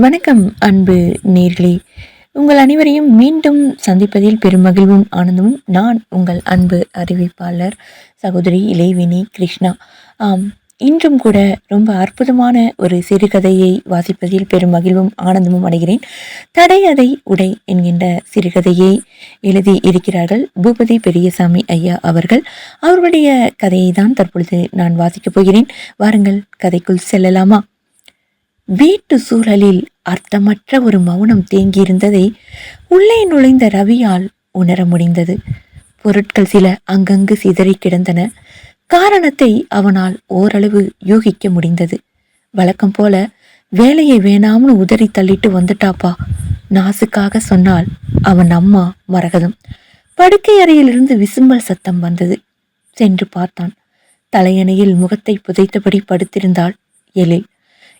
வணக்கம் அன்பு நேர்களே. உங்கள் அனைவரையும் மீண்டும் சந்திப்பதில் பெருமகிழ்வும் ஆனந்தமும். நான் உங்கள் அன்பு அறிவிப்பாளர் சகோதரி இளைவினி கிருஷ்ணா. ஆம் இன்றும் கூட ரொம்ப அற்புதமான ஒரு சிறுகதையை வாசிப்பதில் பெரும் மகிழ்வும் ஆனந்தமும் அடைகிறேன். தடை அதை உடை என்கின்ற சிறுகதையை எழுதி இருக்கிறார்கள் பூபதி பெரியசாமி ஐயா அவர்கள். அவருடைய கதையை தான் தற்பொழுது நான் வாசிக்கப் போகிறேன். வாருங்கள் கதைக்குள் செல்லலாமா? வீட்டு சூழலில் அர்த்தமற்ற ஒரு மௌனம் தேங்கியிருந்ததை உள்ளே நுழைந்த ரவியால் உணர முடிந்தது. பொருட்கள் சில அங்கங்கு சிதறி கிடந்தன. காரணத்தை அவனால் ஓரளவு யூகிக்க முடிந்தது. வழக்கம் போல வேலையை வேணாம்னு உதறி தள்ளிட்டு வந்துட்டாப்பா நாசுக்காக சொன்னால் அவன் அம்மா மரகதம். படுக்கை அறையிலிருந்து விசும்பல் சத்தம் வந்தது. சென்று பார்த்தான். தலையணையில் முகத்தை புதைத்தபடி படுத்திருந்தாள் எழில்.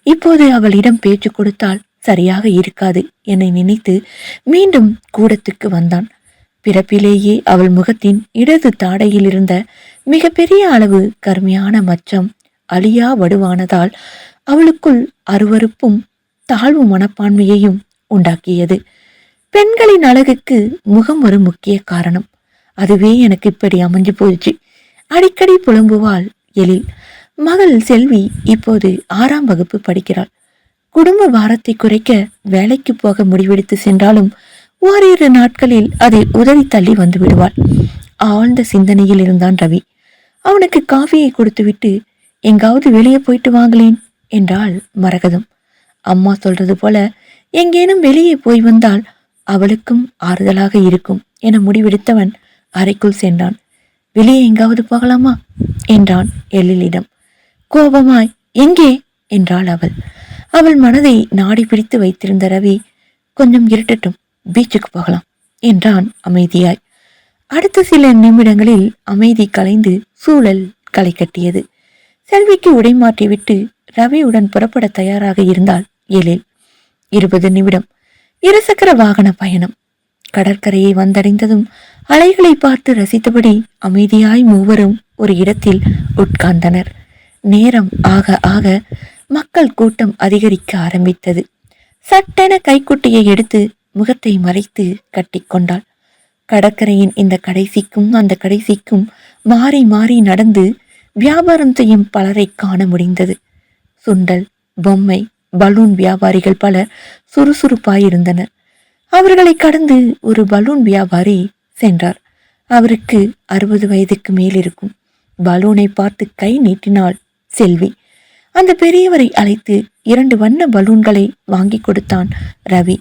இப்போது அவளிடம் பேச்சு கொடுத்தால் சரியாக இருக்காது என்னை நினைத்து மீண்டும் கூடத்துக்கு வந்தான். பிறப்பிலேயே அவள் முகத்தின் இடது தாடையில் இருந்த மிகப்பெரிய அளவு கருமையான மச்சம் அழியா வடுவானதால் அவளுக்குள் அருவருப்பும் தாழ்வு மனப்பான்மையையும் உண்டாக்கியது. பெண்களின் அழகுக்கு முகம் ஒரு முக்கிய காரணம். அதுவே எனக்கு இப்படி அமைஞ்சு போயிடுச்சு அடிக்கடி புலம்புவாள் எழில். மகள் செல்வி இப்போது ஆறாம் வகுப்பு படிக்கிறாள். குடும்ப வாரத்தை குறைக்க வேலைக்கு போக முடிவெடுத்து சென்றாலும் ஓரிரு நாட்களில் அதை உதறி தள்ளி வந்து விடுவாள். ஆழ்ந்த சிந்தனையில் இருந்தான் ரவி. அவனுக்கு காஃபியை கொடுத்துவிட்டு எங்காவது வெளியே போயிட்டு வாங்களேன் என்றாள் மரகதம். அம்மா சொல்றது போல எங்கேனும் வெளியே போய் வந்தால் அவளுக்கும் ஆறுதலாக இருக்கும் என முடிவெடுத்தவன் அறைக்குள் சென்றான். வெளியே எங்காவது போகலாமா? என்றான் எழிலிடம். கோபமாய் எங்கே? என்றாள் அவள். அவள் மனதை நாடி பிடித்து வைத்திருந்த ரவி கொஞ்சம் இருட்டட்டும் பீச்சுக்கு போகலாம் என்றான் அமைதியாய். அடுத்த சில நிமிடங்களில் அமைதி கலைந்து சூழல் களை கட்டியது. செல்விக்கு உடை மாற்றிவிட்டு ரவியுடன் புறப்பட தயாராக இருந்தால் எழில். இருபது நிமிடம். இருசக்கர வாகன பயணம். கடற்கரையை வந்தடைந்ததும் அலைகளை பார்த்து ரசித்தபடி அமைதியாய் மூவரும் ஒரு இடத்தில் உட்கார்ந்தனர். நேரம் ஆக ஆக மக்கள் கூட்டம் அதிகரிக்க ஆரம்பித்தது. சட்டென கைக்குட்டியை எடுத்து முகத்தை மறைத்து கட்டிக்கொண்டாள் கடற்கரையின் இந்த கடைசிக்கும் அந்த கடைசிக்கும் மாறி மாறி நடந்து வியாபாரம் செய்யும் பலரை காண முடிந்தது. சுண்டல் பொம்மை பலூன் வியாபாரிகள் பலர் சுறுசுறுப்பாயிருந்தனர். அவர்களை கடந்து ஒரு பலூன் வியாபாரி சென்றார். அவருக்கு அறுபது வயதுக்கு மேல் இருக்கும் பலூனை பார்த்து கை நீட்டினாள் செல்வி. அந்த பெரியவரை அழைத்து இரண்டு வண்ண பலூன்களை வாங்கி கொடுத்தான் ரவி.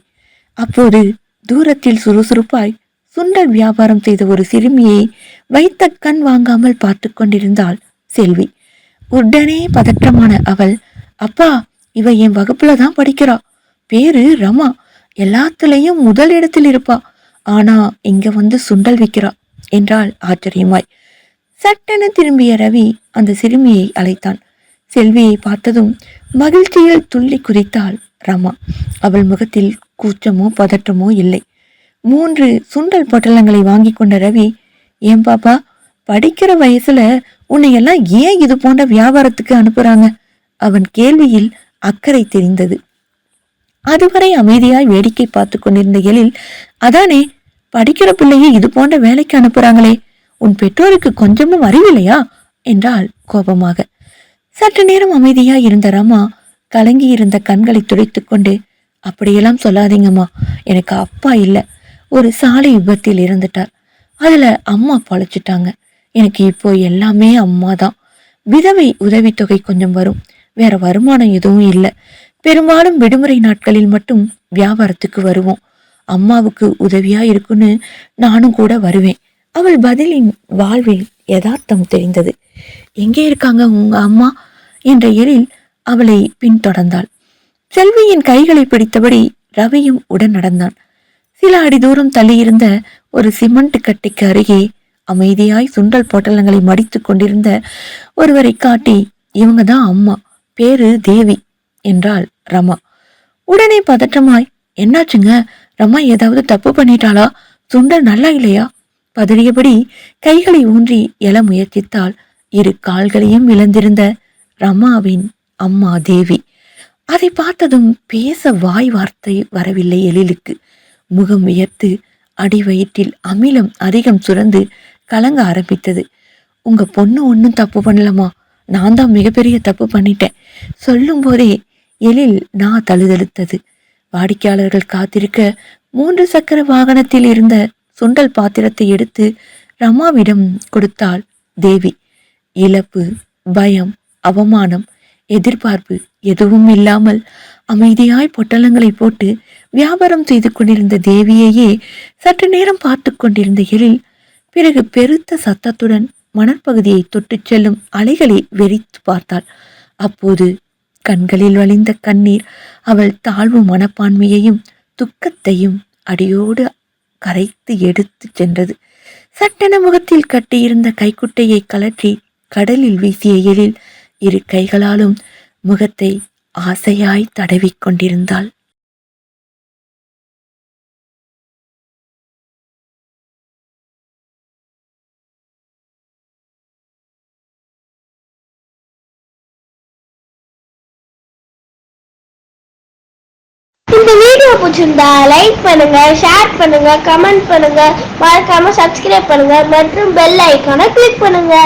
அப்போது தூரத்தில் சுறுசுறுப்பாய் சுண்டல் வியாபாரம் செய்த ஒரு சிறுமியை வைத்த கண் வாங்காமல் பார்த்து கொண்டிருந்தாள் செல்வி. உடனே பதற்றமான அவள் அப்பா இவ என் வகுப்புல தான் படிக்கிறா. பேரு ரமா. எல்லாத்துலயும் முதல் இடத்தில் இருப்பா. ஆனா இங்க வந்து சுண்டல் விற்கிறா என்றாள் ஆச்சரியமாய். சட்டென திரும்பிய ரவி அந்த சிறுமியை அழைத்தான். செல்வியை பார்த்ததும் மகிழ்ச்சியில் துள்ளி குதித்தாள் ரமா. அவள் முகத்தில் கூச்சமோ பதற்றமோ இல்லை. மூன்று சுண்டல் பொட்டலங்களை வாங்கி கொண்ட ரவி ஏன் பாப்பா படிக்கிற வயசுல உன்னை எல்லாம் ஏன் இது போன்ற வியாபாரத்துக்கு அனுப்புறாங்க? அவன் கேள்வியில் அக்கறை தெரிந்தது. அதுவரை அமைதியாய் வேடிக்கை பார்த்து கொண்டிருந்த எழில் அதானே படிக்கிற பிள்ளையை இது போன்ற வேலைக்கு அனுப்புறாங்களே உன் பெற்றோருக்கு கொஞ்சமும் அறிவில்லையா? என்றாள் கோபமாக. சற்று நேரம் அமைதியா இருந்த ராமா கலங்கி இருந்த கண்களை துடைத்துக் கொண்டு அப்படியெல்லாம் சொல்லாதீங்கம்மா. எனக்கு அப்பா இல்லை. ஒரு சாலை விபத்தில் இருந்துட்டார் அதுல அம்மா பொழைச்சிட்டாங்க. எனக்கு இப்போ எல்லாமே அம்மா தான் விதவை உதவித்தொகை கொஞ்சம் வரும். வேற வருமானம் எதுவும் இல்லை. பெரும்பாலும் விடுமுறை நாட்களில் மட்டும் வியாபாரத்துக்கு வருவோம். அம்மாவுக்கு உதவியா இருக்குன்னு நானும் கூட வருவேன். அவள் பதிலின் வாழ்வில் யதார்த்தம் தெரிந்தது. எங்கே இருக்காங்க உங்க அம்மா? என்ற எழில் அவளை பின்தொடர்ந்தாள். செல்வியின் கைகளை பிடித்தபடி ரவியும் உடன் நடந்தான். சில அடி தூரம் தள்ளியிருந்த ஒரு சிமெண்ட் கட்டிக்கு அருகே அமைதியாய் சுண்டல் பொட்டலங்களை மடித்து கொண்டிருந்த ஒருவரை காட்டி இவங்க தான் அம்மா பேரு தேவி என்றாள் ரமா. உடனே பதற்றமாய் என்னாச்சுங்க? ரமா ஏதாவது தப்பு பண்ணிட்டாளா? சுண்டல் நல்லா இல்லையா? பதறியபடி கைகளை ஊன்றி எழ முயற்சித்தால் இரு கால்களையும் இழந்திருந்த ரமாவின் அம்மா தேவி. அதை பார்த்ததும் பேச வாய் வார்த்தை வரவில்லை எழிலுக்கு. முகம் உயர்த்து அடி வயிற்றில் அமிலம் அதிகம் சுரந்து கலங்க ஆரம்பித்தது. உங்க பொண்ணு ஒன்றும் தப்பு பண்ணலமா நான் தான் மிகப்பெரிய தப்பு பண்ணிட்டேன். சொல்லும் போதே எழில் நான் தழுதழுத்தது. வாடிக்கையாளர்கள் காத்திருக்க மூன்று சக்கர வாகனத்தில் இருந்த சுண்டல் பாத்திரத்தை எடுத்து ரமாவிடம் கொடுத்தாள். தேவி இழப்பு பயம் அவமானம் எதிர்பார்ப்பு எதுவும் இல்லாமல் அமைதியாய் பொட்டலங்களை போட்டு வியாபாரம் செய்து கொண்டிருந்த தேவியையே சற்று நேரம் பார்த்து கொண்டிருந்த எழில் பிறகு பெருத்த சத்தத்துடன் மணற்பகுதியை தொட்டுச் செல்லும் அலைகளை வெறித்து பார்த்தாள். அப்போது கண்களில் வழிந்த கண்ணீர் அவள் தாழ்வு மனப்பான்மையையும் துக்கத்தையும் அடியோடு கரைத்து எடுத்து சென்றது. சட்டென முகத்தில் கட்டியிருந்த கைக்குட்டையை கலற்றி கடலில் வீசிய எழில் இரு கைகளாலும் முகத்தை ஆசையாய் தடவிக் பிடிச்சிருந்தா லைக் பண்ணுங்க ஷேர் பண்ணுங்க கமெண்ட் பண்ணுங்க. மறக்காம சப்ஸ்கிரைப் பண்ணுங்க. மற்றும் பெல் ஐக்கானை கிளிக் பண்ணுங்க.